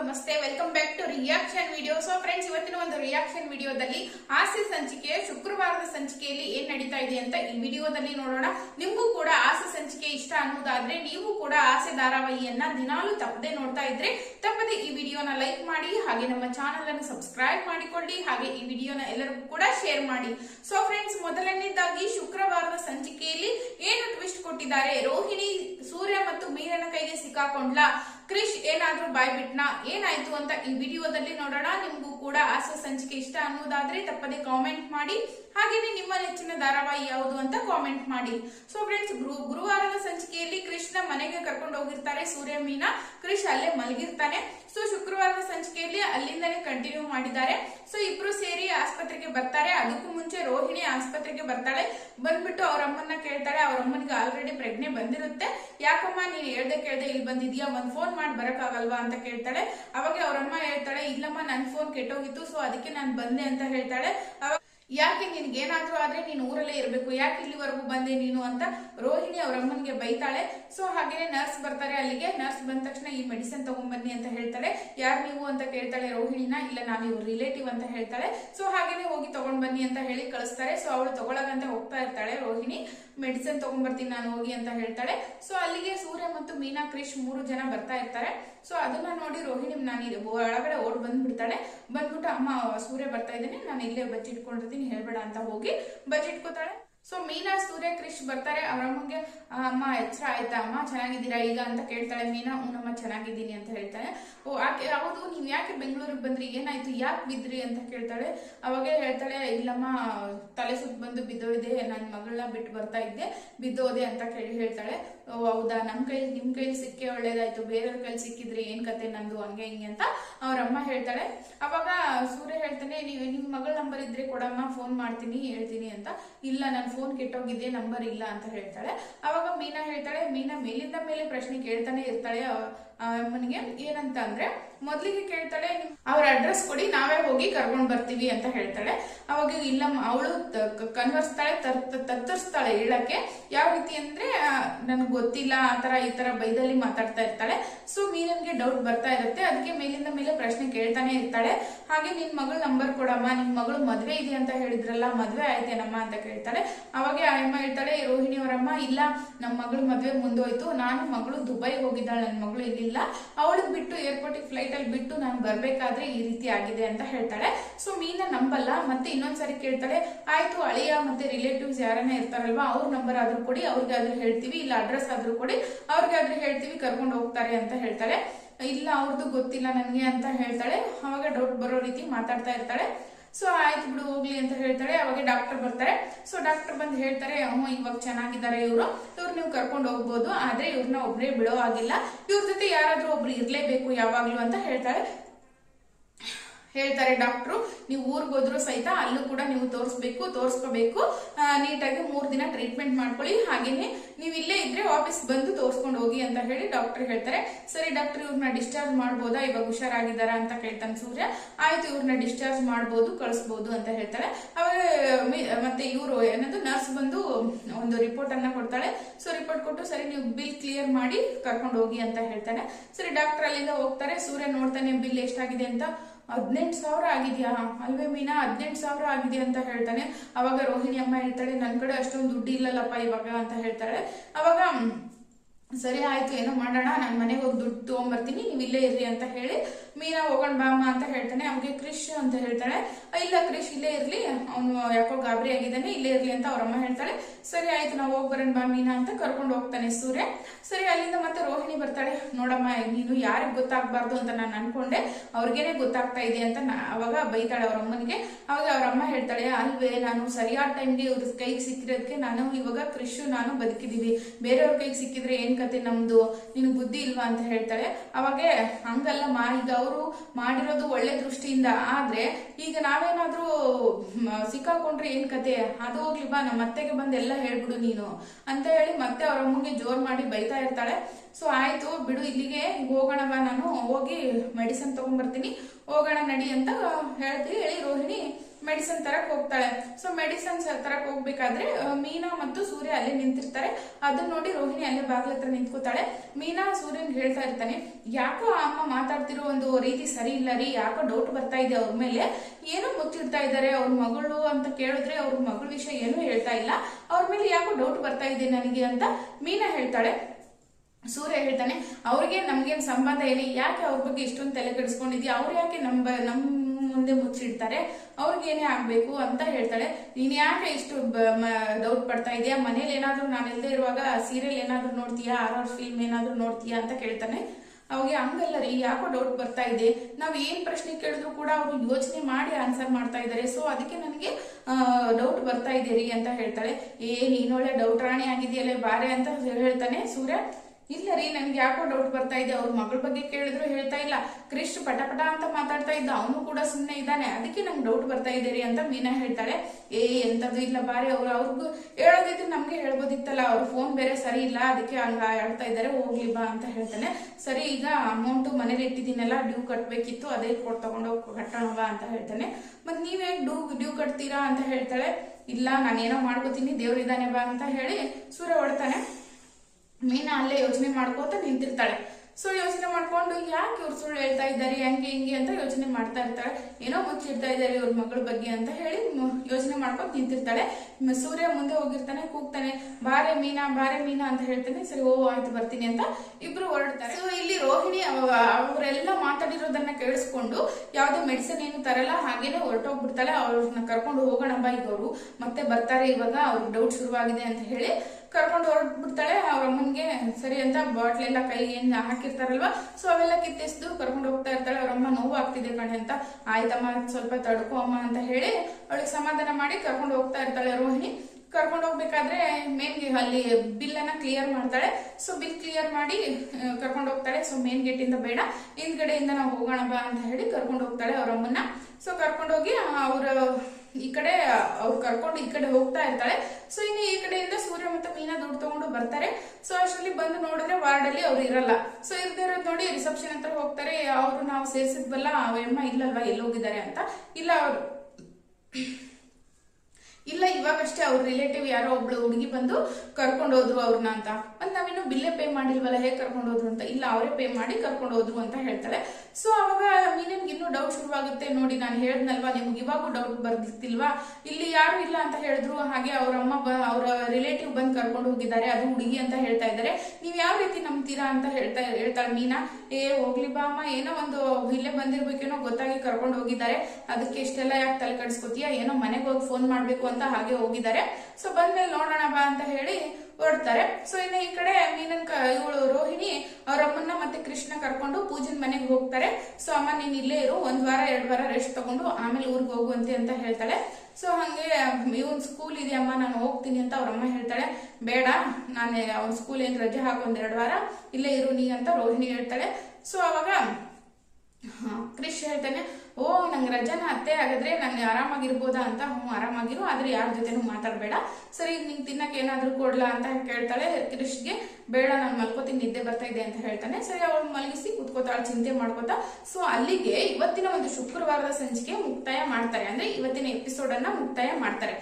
ನಮಸ್ತೆ welcome back to reaction video so friends ಇವತ್ತಿನ ಒಂದು ರಿಯಾಕ್ಷನ್ ವಿಡಿಯೋದಲ್ಲಿ ಆಸೆ ಸಂಚಿಕೆ, ಶುಕ್ರವಾರದ ಸಂಚಿಕೆಯಲ್ಲಿ ಏನ್ ನಡೀತಾ ಇದೆ ಅಂತ ಈ ವಿಡಿಯೋದಲ್ಲಿ ನೋಡೋಣ. ನಿಮಗೂ ಕೂಡ ಆಸೆ ಸಂಚಿಕೆ ಇಷ್ಟ ಅನ್ನೋದಾದ್ರೆ ನೀವು ಕೂಡ ಆಸೆ ಧಾರಾವಾಹಿಯನ್ನ ದಿನಾಲು ತಪ್ಪದೆ ನೋಡ್ತಾ ಇದ್ರೆ, ತಪ್ಪದೆ ಈ ವಿಡಿಯೋನ ಲೈಕ್ ಮಾಡಿ, ಹಾಗೆ ನಮ್ಮ ಚಾನಲ್ ಅನ್ನು ಸಬ್ಸ್ಕ್ರೈಬ್ ಮಾಡಿಕೊಳ್ಳಿ, ಹಾಗೆ ಈ ವಿಡಿಯೋನ ಎಲ್ಲರಿಗೂ ಕೂಡ ಶೇರ್ ಮಾಡಿ. ಸೊ ಫ್ರೆಂಡ್ಸ್ ಮೊದಲನೇದಾಗಿ ಶುಕ್ರವಾರದ ಸಂಚಿಕೆಯಲ್ಲಿ ಏನು ಟ್ವಿಸ್ಟ್ ಕೊಟ್ಟಿದ್ದಾರೆ? ರೋಹಿಣಿ, ಸೂರ್ಯ ಮತ್ತು ಮೀರನ ಕೈಗೆ ಸಿಕ್ಕಾಕೊಂಡ್ಲಾ? ಕ್ರಿಶ್ ಏನಾದ್ರೂ ಬಾಯ್ ಬಿಟ್ನಾ ಏನಾಯ್ತು ಅಂತ ಈ ವಿಡಿಯೋದಲ್ಲಿ ನೋಡೋಣ. ನಿಮ್ಗೂ ಕೂಡ ಹಾಸ್ಯ ಸಂಚಿಕೆ ಇಷ್ಟ ಅನ್ನೋದಾದ್ರೆ ತಪ್ಪದೆ ಕಾಮೆಂಟ್ ಮಾಡಿ. ಹಾಗೇನೆ ನಿಮ್ಮ ನೆಚ್ಚಿನ ಧಾರಾವಾಹಿ ಯಾವುದು ಅಂತ ಕಾಮೆಂಟ್ ಮಾಡಿ. ಸೊ ಫ್ರೆಂಡ್ಸ್ ಗುರುವಾರದ ಸಂಚಿಕೆಯಲ್ಲಿ ಕೃಷ್ಣ ಮನೆಗೆ ಕರ್ಕೊಂಡು ಹೋಗಿರ್ತಾರೆ ಸೂರ್ಯ ಮೀನಾ. ಕ್ರಿಶ್ ಅಲ್ಲೇ ಮಲಗಿರ್ತಾನೆ. ಸೊ ಶುಕ್ರವಾರದ ಸಂಚಿಕೆಯಲ್ಲಿ ಅಲ್ಲಿಂದಲೇ ಕಂಟಿನ್ಯೂ ಮಾಡಿದ್ದಾರೆ. ಸೊ ಇಬ್ರು ಸೇರಿ ಆಸ್ಪತ್ರೆಗೆ ಬರ್ತಾರೆ. ಅದಕ್ಕೂ ಮುಂಚೆ ರೋಹಿಣಿ ಆಸ್ಪತ್ರೆಗೆ ಬರ್ತಾಳೆ. ಬಂದ್ಬಿಟ್ಟು ಅವ್ರ ಅಮ್ಮನ್ನ ಕೇಳ್ತಾಳೆ. ಅವ್ರ ಅಮ್ಮನಿಗೆ ಆಲ್ರೆಡಿ ಪ್ರಜ್ಞೆ ಬಂದಿರುತ್ತೆ. ಯಾಕಮ್ಮ, ನೀನ್ ಹೇಳ್ದೆ ಕೇಳ್ದೆ ಇಲ್ಲಿ ಬಂದಿದ್ಯಾ? ಒಂದ್ ಫೋನ್ ಮಾಡಿ, ಬರಕ್ಕಾಗಲ್ವಾ ಅಂತ ಕೇಳ್ತಾಳೆ. ಅವಾಗ ಅವ್ರಮ್ಮ ಹೇಳ್ತಾಳೆ, ಇಲ್ಲಮ್ಮ, ನನ್ ಫೋನ್ ಕೆಟ್ಟೋಗಿತ್ತು. ಸೊ ಅದಕ್ಕೆ ನಾನು ಬಂದೆ ಅಂತ ಹೇಳ್ತಾಳೆ. ಅವಾಗ ಯಾಕೆ ನಿನ್ಗೆ ಏನಾದ್ರೂ ಆದ್ರೆ ನೀನು ಊರಲ್ಲೇ ಇರಬೇಕು? ಯಾಕೆ ಇಲ್ಲಿವರೆಗೂ ಬಂದೆ ನೀನು ಅಂತ ರೋಹಿಣಿ ಅವ್ರ ಅಮ್ಮನಿಗೆ ಬೈತಾಳೆ. ಸೊ ಹಾಗೇನೆ ನರ್ಸ್ ಬರ್ತಾರೆ ಅಲ್ಲಿಗೆ. ನರ್ಸ್ ಬಂದ ತಕ್ಷಣ ಈ ಮೆಡಿಸಿನ್ ತಗೊಂಡ್ಬನ್ನಿ ಅಂತ ಹೇಳ್ತಾಳೆ. ಯಾರು ನೀವು ಅಂತ ಕೇಳ್ತಾಳೆ ರೋಹಿಣಿನ, ಇಲ್ಲ ನಾನು ಇವ್ರ ರಿಲೇಟಿವ್ ಅಂತ ಹೇಳ್ತಾಳೆ. ಸೊ ಹಾಗೇನೆ ಹೋಗಿ ತಗೊಂಡ್ ಬನ್ನಿ ಅಂತ ಹೇಳಿ ಕಳಿಸ್ತಾರೆ. ಸೊ ಅವಳು ತಗೊಳಗಂತ ಹೋಗ್ತಾ ಇರ್ತಾಳೆ ರೋಹಿಣಿ. ಮೆಡಿಸಿನ್ ತಗೊಂಡ್ಬರ್ತೀನಿ, ನಾನು ಹೋಗಿ ಅಂತ ಹೇಳ್ತಾಳೆ. ಸೊ ಅಲ್ಲಿಗೆ ಸೂರ್ಯ ಮತ್ತು ಮೀನಾ ಕ್ರಿಶ್ ಮೂರು ಜನ ಬರ್ತಾ ಇರ್ತಾರೆ. ಸೊ ಅದನ್ನ ನೋಡಿ ರೋಹಿಣಿ ನಾನು ಒಳಗಡೆ ಓಡ್ ಬಂದ್ಬಿಡ್ತಾಳೆ. ಬಂದ್ಬಿಟ್ಟು ಅಮ್ಮ, ಸೂರ್ಯ ಬರ್ತಾ ಇದ್ದೀನಿ, ನಾನು ಇಲ್ಲೇ ಬಚ್ಚಿಟ್ಕೊಂಡಿರ್ತೀನಿ ಹೇಳ್ಬೇಡ ಅಂತ ಹೋಗಿ ಬಚ್ಚಿಟ್ಕೋತಾಳೆ ಸೊ ಮೀನಾ ಸೂರ್ಯ ಕ್ರಿಶ್ ಬರ್ತಾರೆ. ಅವ್ರ ಅಮ್ಮಗೆ ಅಮ್ಮ, ಎಚ್ಚರ ಆಯ್ತಾ? ಅಮ್ಮ, ಚೆನ್ನಾಗಿದ್ದೀರಾ ಈಗ? ಅಂತ ಕೇಳ್ತಾಳೆ. ಮೀನಾ ಹ್ಞೂನಮ್ಮ ಚೆನ್ನಾಗಿದ್ದೀನಿ ಅಂತ ಹೇಳ್ತಾಳೆ. ಓ, ಆಕೆ, ಹೌದು, ನೀವ್ ಯಾಕೆ ಬೆಂಗಳೂರಿಗೆ ಬಂದ್ರಿ? ಏನಾಯ್ತು? ಯಾಕೆ ಬಿದ್ರಿ? ಅಂತ ಕೇಳ್ತಾಳೆ. ಅವಾಗ ಹೇಳ್ತಾಳೆ, ಇಲ್ಲಮ್ಮ, ತಲೆ ಸುತ್ತ ಬಂದು ಬಿದ್ದೋಯ್ದೆ. ನನ್ನ ಮಗಳನ್ನ ಬಿಟ್ಟು ಬರ್ತಾ ಇದ್ದೆ. ಬಿದ್ದೋದೆ ಅಂತ ಕೇಳಿ ಹೇಳ್ತಾಳೆ. ಓ, ಹೌದಾ? ನಮ್ ಕೈ ನಿಮ್ ಕೈಲಿ ಸಿಕ್ಕೇ ಒಳ್ಳೇದಾಯ್ತು. ಬೇರೆಯವ್ರ ಕೈಲಿ ಸಿಕ್ಕಿದ್ರೆ ಏನ್ ಕತೆ? ನಂದು ಹಂಗೆ ಹಿಂಗೆ ಅಂತ ಅವರಮ್ಮ ಹೇಳ್ತಾಳೆ. ಅವಾಗ ಸೂರ್ಯ ಹೇಳ್ತಾನೆ, ನೀವು, ನಿಮ್ ಮಗಳ ನಂಬರ್ ಇದ್ರೆ ಕೊಡಮ್ಮ, ಫೋನ್ ಮಾಡ್ತೀನಿ, ಹೇಳ್ತೀನಿ ಅಂತ. ಇಲ್ಲ ನನ್ನ ಫೋನ್ ಕೆಟ್ಟೋಗಿದೆ ನಂಬರ್ ಇಲ್ಲ ಅಂತ ಹೇಳ್ತಾಳೆ. ಅವಾಗ ಮೀನಾ ಹೇಳ್ತಾಳೆ, ಮೀನಾ ಮೇಲಿಂದ ಮೇಲೆ ಪ್ರಶ್ನೆ ಕೇಳ್ತಾನೆ ಇರ್ತಾಳೆ ಅಮ್ಮನಿಗೆ. ಏನಂತ ಅಂದ್ರೆ ಮೊದ್ಲಿಗೆ ಕೇಳ್ತಾಳೆ ಅವ್ರ ಅಡ್ರೆಸ್ ಕೊಡಿ, ನಾವೇ ಹೋಗಿ ಕರ್ಕೊಂಡ್ ಬರ್ತೀವಿ ಅಂತ ಹೇಳ್ತಾಳೆ. ಅವಾಗ ಇಲ್ಲ ಅವಳು ಕನ್ವರ್ಸ್ತಾಳೆ ತತ್ತರಿಸ್ತಾಳೆ ಹೇಳಕ್ಕೆ. ಯಾವ ರೀತಿ ಅಂದ್ರೆ ನನ್ಗೆ ಗೊತ್ತಿಲ್ಲ, ಆ ತರ ಈ ತರ ಬೈದಲ್ಲಿ ಮಾತಾಡ್ತಾ ಇರ್ತಾಳೆ. ಸೊ ಮೀನನ್ಗೆ ಡೌಟ್ ಬರ್ತಾ ಇರುತ್ತೆ. ಅದಕ್ಕೆ ಮೇಲಿಂದ ಮೇಲೆ ಪ್ರಶ್ನೆ ಕೇಳ್ತಾನೆ ಇರ್ತಾಳೆ. ಹಾಗೆ ನಿನ್ ಮಗಳ ನಂಬರ್ ಕೊಡಮ್ಮ, ನಿನ್ ಮಗಳು ಮದ್ವೆ ಇದೆ ಅಂತ ಹೇಳಿದ್ರಲ್ಲ, ಮದ್ವೆ ಆಯ್ತೇನಮ್ಮ ಅಂತ ಕೇಳ್ತಾಳೆ. ಅವಾಗ ಅಮ್ಮ ಹೇಳ್ತಾಳೆ, ರೋಹಿಣಿ ಅವರಮ್ಮ, ಇಲ್ಲ ನಮ್ಮ ಮಗಳು ಮದ್ವೆ ಮುಂದೋಯ್ತು. ನಾನು ಮಗಳು ದುಬೈ ಹೋಗಿದ್ದಾಳೆ ನನ್ನ ಮಗಳು ಇಲ್ಲಿಲ್ಲ. ಅವಳಿಗೆ ಬಿಟ್ಟು ಏರ್ಪೋರ್ಟ್ ಫ್ಲೈಟ್ ಅಲ್ಲಿ ಬಿಟ್ಟು ನಾನು ಬರ್ಬೇಕಾದ್ರೆ ಈ ರೀತಿ ಆಗಿದೆ ಅಂತ ಹೇಳ್ತಾಳೆ. ಸೊ ಮೀನ ನಂಬಲ್ಲ. ಮತ್ತೆ ಇನ್ನೊಂದ್ಸರಿ ಕೇಳ್ತಾಳೆ, ಆಯ್ತು, ಅಳಿಯ ಮತ್ತೆ ರಿಲೇಟಿವ್ಸ್ ಯಾರನ್ನ ಇರ್ತಾರಲ್ವಾ, ಅವ್ರ ನಂಬರ್ ಆದ್ರೂ ಕೊಡಿ. ಅವ್ರಿಗೆ ಆದ್ರೂ ಹೇಳ್ತೀವಿ, ಇಲ್ಲ ಅಡ್ರೆಸ್ ಆದ್ರೂ ಕೊಡಿ. ಅವ್ರಿಗೆ ಆದ್ರೂ ಹೇಳ್ತೀವಿ, ಕರ್ಕೊಂಡು ಹೋಗ್ತಾರೆ ಅಂತ ಹೇಳ್ತಾಳೆ, ಇಲ್ಲ ಅವ್ರದ್ದು ಗೊತ್ತಿಲ್ಲ ನನಗೆ ಅಂತ ಹೇಳ್ತಾಳೆ. ಅವಾಗ ಡೌಟ್ ಬರೋ ರೀತಿ ಮಾತಾಡ್ತಾ ಇರ್ತಾಳೆ. ಸೊ ಆಯ್ತು ಬಿಡು, ಹೋಗ್ಲಿ ಅಂತ ಹೇಳ್ತಾಳೆ. ಅವಾಗ ಡಾಕ್ಟರ್ ಬರ್ತಾರೆ. ಸೊ ಡಾಕ್ಟರ್ ಬಂದು ಹೇಳ್ತಾರೆ ಹ್ಞೂ ಇವಾಗ ಚೆನ್ನಾಗಿದ್ದಾರೆ ಇವರು. ಇವ್ರು ನೀವು ಕರ್ಕೊಂಡು ಹೋಗ್ಬೋದು. ಆದ್ರೆ ಇವ್ರನ್ನ ಒಬ್ರೇ ಬಿಡೋ ಆಗಿಲ್ಲ ಇವ್ರ ಜೊತೆ ಯಾರಾದ್ರೂ ಒಬ್ರು ಇರ್ಲೇಬೇಕು ಯಾವಾಗ್ಲೂ ಅಂತ ಹೇಳ್ತಾಳೆ. ಹೇಳ್ತಾರೆ ಡಾಕ್ಟ್ರು. ನೀವು ಊರಿಗೆ ಹೋದ್ರು ಸಹಿತ ಅಲ್ಲೂ ಕೂಡ ನೀವು ತೋರಿಸ್ಬೇಕು, ತೋರಿಸ್ಕೋಬೇಕು. ನೀಟಾಗಿ ಮೂರು ದಿನ ಟ್ರೀಟ್ಮೆಂಟ್ ಮಾಡ್ಕೊಳ್ಳಿ. ಹಾಗೇನೆ ನೀವು ಇಲ್ಲೇ ಇದ್ರೆ ವಾಪಸ್ ಬಂದು ತೋರಿಸ್ಕೊಂಡು ಹೋಗಿ ಅಂತ ಹೇಳಿ ಡಾಕ್ಟರ್ ಹೇಳ್ತಾರೆ. ಸರಿ ಡಾಕ್ಟರ್ ಇವ್ರನ್ನ ಡಿಸ್ಚಾರ್ಜ್ ಮಾಡ್ಬೋದಾ? ಇವಾಗ ಹುಷಾರಾಗಿದ್ದಾರಾ ಅಂತ ಕೇಳ್ತಾನೆ ಸೂರ್ಯ. ಆಯ್ತು ಇವ್ರನ್ನ ಡಿಸ್ಚಾರ್ಜ್ ಮಾಡ್ಬೋದು, ಕಳಿಸ್ಬೋದು ಅಂತ ಹೇಳ್ತಾರೆ. ಅವಾಗ ಮತ್ತೆ ಇವರು ಏನದು ನರ್ಸ್ ಬಂದು ಒಂದು ರಿಪೋರ್ಟ್ ಅನ್ನ ಕೊಡ್ತಾಳೆ. ಸೊ ರಿಪೋರ್ಟ್ ಕೊಟ್ಟು ಸರಿ, ನೀವು ಬಿಲ್ ಕ್ಲಿಯರ್ ಮಾಡಿ ಕರ್ಕೊಂಡು ಹೋಗಿ ಅಂತ ಹೇಳ್ತಾನೆ. ಸರಿ ಡಾಕ್ಟರ್ ಅಲ್ಲಿಂದ ಹೋಗ್ತಾರೆ. ಸೂರ್ಯ ನೋಡ್ತಾನೆ ಬಿಲ್ ಎಷ್ಟಾಗಿದೆ ಅಂತ. ಹದಿನೆಂಟು ಸಾವಿರ ಆಗಿದೆಯಾ? ಅಲ್ವೇ ಮೀನಾ, ಹದಿನೆಂಟು ಸಾವಿರ ಆಗಿದೆ ಅಂತ ಹೇಳ್ತಾನೆ. ಅವಾಗ ರೋಹಿಣಿ ಅಮ್ಮ ಹೇಳ್ತಾಳೆ ನನ್ನ ಕಡೆ ಅಷ್ಟೊಂದು ದುಡ್ಡು ಇಲ್ಲಲ್ಲಪ್ಪ ಇವಾಗ ಅಂತ ಹೇಳ್ತಾಳೆ. ಅವಾಗ ಸರಿ ಆಯ್ತು, ಏನೋ ಮಾಡೋಣ, ನಾನು ಮನೆಗೆ ಹೋಗಿ ದುಡ್ಡು ತಗೊಂಬರ್ತೀನಿ, ನೀವು ಇಲ್ಲೇ ಇರ್ರಿ ಅಂತ ಹೇಳಿ ಮೀನಾ ಹೋಗೋಣ ಬಾಮ್ಮ ಅಂತ ಅವ್ಗೆ ಕ್ರಿಶ್ ಅಂತ ಹೇಳ್ತಾಳೆ ಇಲ್ಲ ಕ್ರಿಶ್ ಇಲ್ಲೇ ಇರ್ಲಿ. ಅವನು ಯಾಕೋ ಗಾಬರಿ ಆಗಿದ್ದಾನೆ, ಇಲ್ಲೇ ಇರ್ಲಿ ಅಂತ ಅವರಮ್ಮ ಹೇಳ್ತಾಳೆ ಸರಿ ಆಯ್ತು, ನಾವು ಹೋಗಿ ಬರೋಣ ಬಾ ಮೀನಾ ಅಂತ ಕರ್ಕೊಂಡು ಹೋಗ್ತಾನೆ ಸೂರ್ಯ. ಸರಿ, ಅಲ್ಲಿಂದ ಮತ್ತೆ ರೋಹಿಣಿ ಬರ್ತಾಳೆ. ನೋಡಮ್ಮ, ನೀನು ಯಾರಿಗೆ ಗೊತ್ತಾಗ್ಬಾರ್ದು ಅಂತ ನಾನು ಅನ್ಕೊಂಡೆ. ಅವ್ರಿಗೇನೆ ಗೊತ್ತಾಗ್ತಾ ಇದೆ ಅಂತ ಅವಾಗ ಬೈತಾಳೆ ಅವ್ರ ಅವಾಗ ಅವ್ರ ಹೇಳ್ತಾಳೆ, ಅಲ್ವೇ, ನಾನು ಸರಿಯಾದ ಟೈಮ್ಗೆ ಇವ್ರ ಕೈಗೆ ಸಿಕ್ಕಿರೋದಕ್ಕೆ ನಾನು ಇವಾಗ ಕ್ರಿಶು ನಾನು ಬದುಕಿದೀವಿ ಬೇರೆಯವ್ರ ಕೈಗೆ ಸಿಕ್ಕಿದ್ರೆ ಏನ್ ಕತೆ ನಮ್ದು? ನಿನಗೆ ಬುದ್ಧಿ ಇಲ್ವಾ? ಅಂತ ಹೇಳ್ತಾಳೆ. ಅವಾಗೆ ಹಂಗಲ್ಲ, ಮಾ, ಈಗ ಅವರು ಮಾಡಿರೋದು ಒಳ್ಳೆ ದೃಷ್ಟಿಯಿಂದ ಆದ್ರೆ ಈಗ ನಾವೇನಾದ್ರೂ ಸಿಕ್ಕಾಕೊಂಡ್ರೆ ಏನ್ ಕತೆ? ಅದು ಹೋಗ್ಲಿ ಬಾ ನಮ್ಮ ಅತ್ತೆಗೆ ಬಂದು ಎಲ್ಲ ಹೇಳ್ಬಿಡು ನೀನು ಅಂತ ಹೇಳಿ ಮತ್ತೆ ಅವ್ರ ಅಮ್ಮಗೆ ಜೋರ್ ಮಾಡಿ ಬೈತಾ ಇರ್ತಾಳೆ. ಸೊ ಆಯ್ತು, ಬಿಡು, ಇಲ್ಲಿಗೆ ಹೋಗೋಣ ಬಾ ನಾನು. ಹೋಗಿ ಮೆಡಿಸಿನ್ ತಗೊಂಡ್ಬರ್ತೀನಿ ಹೋಗೋಣ ನಡಿ ಅಂತ ಹೇಳ್ತೀವಿ. ಹೇಳಿ ರೋಹಿಣಿ ಮೆಡಿಸನ್ ತರಕ್ ಹೋಗ್ತಾಳೆ. ಸೊ ಮೆಡಿಸನ್ ತರಕ್ ಹೋಗ್ಬೇಕಾದ್ರೆ ಮೀನಾ ಮತ್ತು ಸೂರ್ಯ ಅಲ್ಲಿ ನಿಂತಿರ್ತಾರೆ. ಅದನ್ನ ನೋಡಿ ರೋಹಿಣಿ ಅಲ್ಲಿ ಬಾಗ್ಲ ಹತ್ರ ನಿಂತ್ಕೋತಾಳೆ. ಮೀನಾ ಸೂರ್ಯನ್ ಹೇಳ್ತಾ ಇರ್ತಾನೆ, ಯಾಕೋ ಅಮ್ಮ ಮಾತಾಡ್ತಿರೋ ಒಂದು ರೀತಿ ಸರಿ ಇಲ್ಲ ರೀ. ಯಾಕೋ ಡೌಟ್ ಬರ್ತಾ ಇದೆ ಅವ್ರ ಮೇಲೆ. ಏನೋ ಮುಚ್ಚಿಡ್ತಾ ಇದ್ದಾರೆ ಅವ್ರ ಮಗಳು ಅಂತ ಕೇಳಿದ್ರೆ ಅವ್ರ ಮಗಳ ವಿಷಯ ಏನೂ ಹೇಳ್ತಾ ಇಲ್ಲ. ಅವ್ರ ಮೇಲೆ ಯಾಕೋ ಡೌಟ್ ಬರ್ತಾ ಇದೆ ನನಗೆ ಅಂತ ಮೀನಾ ಹೇಳ್ತಾಳೆ. ಸೂರ್ಯ ಹೇಳ್ತಾನೆ, ಅವ್ರಿಗೆ ನಮ್ಗೇನ್ ಸಂಬಂಧ ಇದೆ ಯಾಕೆ ಅವ್ರ ಬಗ್ಗೆ ಇಷ್ಟೊಂದು ತಲೆ ಕೆಡಿಸ್ಕೊಂಡಿದ್ಯಾ? ಅವ್ರು ಯಾಕೆ ನಮ್ಮ ನಮ್ಮ ನಮ್ ಮುಂದೆ ಮುಚ್ಚಿಡ್ತಾರೆ. ಅವ್ರಿಗೇನೇ ಆಗ್ಬೇಕು ಅಂತ ಹೇಳ್ತಾಳೆ. ನೀನ್ ಯಾಕೆ ಇಷ್ಟು ಡೌಟ್ ಪಡ್ತಾ ಇದೆಯಾ? ಮನೇಲಿ ಏನಾದರೂ ನಾನು ಇಲ್ಲದೆ ಇರುವಾಗ ಸೀರಿಯಲ್ ಏನಾದ್ರೂ ನೋಡ್ತೀಯಾ? ಆರ್ ಫಿಲ್ಮ್ ಏನಾದ್ರೂ ನೋಡ್ತೀಯಾ ಅಂತ ಕೇಳ್ತಾನೆ. ಅವಾಗ ಹಂಗಲ್ಲ ರೀ, ಯಾಕೋ ಡೌಟ್ ಬರ್ತಾ ಇದೆ. ನಾವ್ ಏನ್ ಪ್ರಶ್ನೆ ಕೇಳಿದ್ರು ಕೂಡ ಅವರು ಯೋಚನೆ ಮಾಡಿ ಆನ್ಸರ್ ಮಾಡ್ತಾ ಇದ್ದಾರೆ ಸೊ ಅದಕ್ಕೆ ನನಗೆ ಡೌಟ್ ಬರ್ತಾ ಇದೆ ರೀ ಅಂತ ಹೇಳ್ತಾಳೆ. ಏ ನೀನೊಳ್ಳೆ ಡೌಟ್ ರಾಣಿ ಆಗಿದೆಯಲ್ಲೇ ಬಾರೆ ಅಂತ ಹೇಳ್ತಾನೆ ಸೂರ್ಯ. ಇಲ್ಲ ರೀ, ನನ್ಗೆ ಯಾಕೋ ಡೌಟ್ ಬರ್ತಾ ಇದೆ. ಅವ್ರ ಮಗಳ ಬಗ್ಗೆ ಕೇಳಿದ್ರು ಹೇಳ್ತಾ ಇಲ್ಲ. ಕ್ರಿಶ್ ಪಟ ಪಟ ಅಂತ ಮಾತಾಡ್ತಾ ಇದ್ದ. ಅವನು ಕೂಡ ಸುಮ್ಮನೆ ಇದ್ದಾನೆ. ಅದಕ್ಕೆ ನಂಗೆ ಡೌಟ್ ಬರ್ತಾ ಇದೆ ರೀ ಅಂತ ಮೀನಾ ಹೇಳ್ತಾಳೆ ಏ ಎಂತದ್ದು ಇಲ್ಲ ಬಾರಿ ಅವ್ರು. ಅವ್ರಿಗೂ ಹೇಳೋದಿದ್ರೆ ನಮ್ಗೆ ಹೇಳ್ಬೋದಿತ್ತಲ್ಲ. ಅವ್ರ ಫೋನ್ ಬೇರೆ ಸರಿ ಇಲ್ಲ. ಅದಕ್ಕೆ ಹಂಗ ಹೇಳ್ತಾ ಇದ್ದಾರೆ. ಹೋಗ್ಲಿ ಬಾ ಅಂತ ಹೇಳ್ತಾನೆ. ಸರಿ, ಈಗ ಅಮೌಂಟ್ ಮನೇಲಿ ಇಟ್ಟಿದ್ದೀನಲ್ಲ. ಡ್ಯೂ ಕಟ್ಬೇಕಿತ್ತು. ಅದೇ ಕೊಟ್ಟು ಕಟ್ಟೋಣ ಬಾ ಅಂತ ಹೇಳ್ತಾನೆ. ಮತ್ ನೀವೇ ಡ್ಯೂ ಡ್ಯೂ ಕಟ್ತೀರಾ ಅಂತ ಹೇಳ್ತಾಳೆ. ಇಲ್ಲ, ನಾನೇನೋ ಮಾಡ್ಕೋತೀನಿ. ದೇವ್ರಿದ್ದಾನೆ ಬಾ ಅಂತ ಹೇಳಿ ಸೂರ್ಯ ಹೊಡ್ತಾನೆ. ಮೀನಾ ಅಲ್ಲೇ ಯೋಚನೆ ಮಾಡ್ಕೋತ ನಿಂತಿರ್ತಾಳೆ. ಸೊ ಯೋಚನೆ ಮಾಡ್ಕೊಂಡು, ಯಾಕೆ ಇವ್ರು ಸುಳ್ಳು ಹೇಳ್ತಾ ಇದ್ದಾರೆ, ಹಂಗೆ, ಹಿಂಗೆ ಅಂತ ಯೋಚನೆ ಮಾಡ್ತಾ ಇರ್ತಾಳೆ. ಏನೋ ಮುಚ್ಚಿಡ್ತಾ ಇದ್ದಾರೆ ಇವ್ರ ಮಗಳ ಬಗ್ಗೆ ಅಂತ ಹೇಳಿ ಯೋಚನೆ ಮಾಡ್ಕೊಂಡು ನಿಂತಿರ್ತಾಳೆ. ಸೂರ್ಯ ಮುಂದೆ ಹೋಗಿರ್ತಾನೆ, ಕೂಗ್ತಾನೆ. ಬಾರೆ ಮೀನಾ ಬಾರೆ ಮೀನಾ ಅಂತ ಹೇಳ್ತಾನೆ. ಸರಿ, ಓ, ಆಯ್ತು, ಬರ್ತೀನಿ ಅಂತ ಇಬ್ರು ಹೊರಡ್ತಾರೆ. ಸೊ ಇಲ್ಲಿ ರೋಹಿಣಿ ಅವ- ಅವರೆಲ್ಲ ಮಾತಾಡಿರೋದನ್ನ ಕೇಳಿಸ್ಕೊಂಡು ಯಾವ್ದೇ ಮೆಡಿಸಿನ್ ಏನು ತರಲ್ಲ, ಹಾಗೇನೆ ಹೊರಟೋಗ್ಬಿಡ್ತಾಳೆ. ಅವ್ರನ್ನ ಕರ್ಕೊಂಡು ಹೋಗೋಣ ಬಾ ಈಗ ಮತ್ತೆ ಬರ್ತಾರೆ, ಇವಾಗ ಅವ್ರಿಗೆ ಡೌಟ್ ಶುರುವಾಗಿದೆ ಅಂತ ಹೇಳಿ ಕರ್ಕೊಂಡು ಹೊರಟ್ಬಿಡ್ತಾಳೆ, ಅವ್ರ ಅಮ್ಮನ್ಗೆ, ಸರಿ ಅಂತ ಬಾಟ್ಲ್ ಎಲ್ಲ ಕೈ ಏನ್ ಹಾಕಿರ್ತಾರಲ್ವಾ? ಸೊ ಅವೆಲ್ಲ ಕಿತ್ತಿಸ್ದು ಕರ್ಕೊಂಡು ಹೋಗ್ತಾ ಇರ್ತಾಳೆ ಅವ್ರಮ್ಮ ನೋವು ಆಗ್ತಿದೆ ಕಣೆ ಅಂತ. ಆಯ್ತಮ್ಮ, ಸ್ವಲ್ಪ ತಡ್ಕೋ ಅಮ್ಮ ಅಂತ ಹೇಳಿ ಅವಳಿಗೆ ಸಮಾಧಾನ ಮಾಡಿ ಕರ್ಕೊಂಡು ಹೋಗ್ತಾ ಇರ್ತಾಳೆ ರೋಹಿಣಿ. ಕರ್ಕೊಂಡು ಹೋಗ್ಬೇಕಾದ್ರೆ ಮೇನ್ ಅಲ್ಲಿ ಬಿಲ್ ಅನ್ನ ಕ್ಲಿಯರ್ ಮಾಡ್ತಾಳೆ. ಸೊ ಬಿಲ್ ಕ್ಲಿಯರ್ ಮಾಡಿ ಕರ್ಕೊಂಡು ಹೋಗ್ತಾಳೆ. ಸೊ ಮೇನ್ ಗೇಟ್ ಇಂದ ಬೇಡ, ಹಿಂದ್ಗಡೆಯಿಂದ ನಾವು ಹೋಗೋಣ ಬಾ ಅಂತ ಹೇಳಿ ಕರ್ಕೊಂಡು ಹೋಗ್ತಾಳೆ ಅವ್ರ ಅಮ್ಮನ್ನ. ಸೊ ಕರ್ಕೊಂಡೋಗಿ ಅವ್ರ ಈ ಕಡೆ ಅವ್ರು ಕರ್ಕೊಂಡು ಈ ಕಡೆ ಹೋಗ್ತಾ ಇರ್ತಾಳೆ ಸೊ ಇನ್ನು ಈ ಕಡೆಯಿಂದ ಸೂರ್ಯ ಮತ್ತೆ ಮೀನಾ ದುಡ್ಡು ತಗೊಂಡು ಬರ್ತಾರೆ. ಸೊ ಅಷ್ಟರಲ್ಲಿ ಬಂದು ನೋಡಿದ್ರೆ ವಾರ್ಡ್ ಅಲ್ಲಿ ಅವ್ರು ಇರಲ್ಲ. ಸೊ ಇರ್ದೇ ಇರೋದು ನೋಡಿ ರಿಸೆಪ್ಷನ್ ಹತ್ರ ಹೋಗ್ತಾರೆ. ಅವರು ನಾವು ಸೇರಿಸಿದ್ವಲ್ಲ ಅಮ್ಮ ಇಲ್ಲಲ್ವಾ, ಎಲ್ಲಿ ಹೋಗಿದ್ದಾರೆ ಅಂತ. ಇಲ್ಲ ಅವ್ರು ಇಲ್ಲ, ಇವಾಗಷ್ಟೇ ಅವ್ರ ರಿಲೇಟಿವ್ ಯಾರೋ ಒಬ್ಳು ಹುಡುಗಿ ಬಂದು ಕರ್ಕೊಂಡು ಹೋದ್ರು ಅವ್ರನ್ನ ಅಂತ. ಮತ್ತೆ ನಾವಿನ್ನು ಬಿಲ್ಲೇ ಪೇ ಮಾಡಿಲ್ವಲ್ಲ, ಹೇಗೆ ಕರ್ಕೊಂಡು ಹೋದ್ರು ಅಂತ? ಇಲ್ಲ, ಅವರೇ ಪೇ ಮಾಡಿ ಕರ್ಕೊಂಡು ಹೋದ್ರು ಅಂತ ಹೇಳ್ತಾಳೆ ಸೊ ಅವಾಗ ಮೀನನ್ಗೆ ಇನ್ನೂ ಡೌಟ್ ಶುರುವಾಗುತ್ತೆ. ನೋಡಿ, ನಾನು ಹೇಳ್ದಲ್ವಾ ನಿಮ್ಗೆ ಇವಾಗೂ ಡೌಟ್ ಬರ್ತಿಲ್ವಾ ಇಲ್ಲಿ ಯಾರು ಇಲ್ಲ ಅಂತ ಹೇಳಿದ್ರು. ಹಾಗೆ ಅವ್ರ ಅಮ್ಮ ಅವ್ರ ರಿಲೇಟಿವ್ ಬಂದು ಕರ್ಕೊಂಡು ಹೋಗಿದ್ದಾರೆ. ಅದು ಹುಡುಗಿ ಅಂತ ಹೇಳ್ತಾ ಇದ್ದಾರೆ. ನೀವು ಯಾವ ರೀತಿ ನಂಬ್ತೀರಾ ಅಂತ ಹೇಳ್ತಾ, ಹೇಳ್ತಾಳೆ ಮೀನಾ. ಏ, ಹೋಗ್ಲಿ ಬಾ ಅಮ್ಮ. ಏನೋ ಒಂದು ಇಲ್ಲೇ ಬಂದಿರ್ಬೇಕೇನೋ ಗೊತ್ತಾಗಿ ಕರ್ಕೊಂಡು ಹೋಗಿದ್ದಾರೆ. ಅದಕ್ಕೆ ಇಷ್ಟೆಲ್ಲ ಯಾಕೆ ತಲೆ ಕಡಿಸ್ಕೋತೀಯ? ಏನೋ ಮನೆಗೆ ಹೋಗಿ ಫೋನ್ ಮಾಡ್ಬೇಕು ಅಂತ ಹಾಗೆ ಹೋಗಿದ್ದಾರೆ. ಸೊ ಬಂದ್ಮೇಲೆ ನೋಡೋಣ ಬಾ ಅಂತ ಹೇಳಿ ಹೊರಡ್ತಾರೆ. ಸೊ ಇನ್ನು ಈ ಕಡೆ ಮೀನನ್ ಇವಳು ರೋಹಿಣಿ, ಅವ್ರ ಅಮ್ಮನ್ನ ಮತ್ತೆ ಕೃಷ್ಣ ಕರ್ಕೊಂಡು ಪೂಜನ್ ಮನೆಗೆ ಹೋಗ್ತಾರೆ. ಸೊ ಅಮ್ಮ, ನೀನ್ ಇಲ್ಲೇ ಇರು. ಒಂದ್ ವಾರ, ಎರಡ್ ವಾರ ರೆಸ್ಟ್ ತಗೊಂಡು ಆಮೇಲೆ ಊರಿಗೆ ಹೋಗುವಂತೆ ಅಂತ ಹೇಳ್ತಾಳೆ. ಸೊ ಹಂಗೆ ಇವನ್ ಸ್ಕೂಲ್ ಇದೆಯಮ್ಮ ನಾನು ಹೋಗ್ತೀನಿ ಅಂತ ಅವ್ರಮ್ಮ ಹೇಳ್ತಾಳೆ. ಬೇಡ, ನಾನು, ಅವ್ನ ಸ್ಕೂಲ್ ಏನ್ ರಜೆ ಹಾಕಿ ಒಂದೆರಡು ವಾರ. ಇಲ್ಲೇ ಇರು ನೀ ಅಂತ ರೋಹಿಣಿ ಹೇಳ್ತಾಳೆ. ಸೊ ಅವಾಗ ಕ್ರಿಶ್ ಹೇಳ್ತಾನೆ ಓ, ನಂಗೆ ರಜಾನ ಅತ್ತೆ ಹಾಗಾದ್ರೆ ನಾನು ಆರಾಮಾಗಿರ್ಬೋದಾ ಅಂತ ಹ್ಞೂ ಆರಾಮಾಗಿರು, ಆದ್ರೆ ಯಾರ ಜೊತೆನೂ ಮಾತಾಡಬೇಡ. ಸರಿ ನಿಂಗೆ ತಿನ್ನಕ್ಕೆ ಏನಾದರೂ ಕೊಡ್ಲಾ ಅಂತ ಕೇಳ್ತಾಳೆ. ಕ್ರಿಶ್ಗೆ ಬೇಡ, ನಾನು ಮಲ್ಕೋತೀನಿ, ನಿದ್ದೆ ಬರ್ತಾ ಇದೆ ಅಂತ ಹೇಳ್ತಾನೆ. ಸರಿ, ಅವಳು ಮಲಗಿಸಿ ಕುತ್ಕೋತಾಳೆ ಚಿಂತೆ ಮಾಡ್ಕೋತಾ. ಸೊ ಅಲ್ಲಿಗೆ ಇವತ್ತಿನ ಒಂದು ಶುಕ್ರವಾರದ ಸಂಚಿಕೆ ಮುಕ್ತಾಯ ಮಾಡ್ತಾರೆ. ಅಂದ್ರೆ ಇವತ್ತಿನ ಎಪಿಸೋಡ್ ಮುಕ್ತಾಯ ಮಾಡ್ತಾರೆ.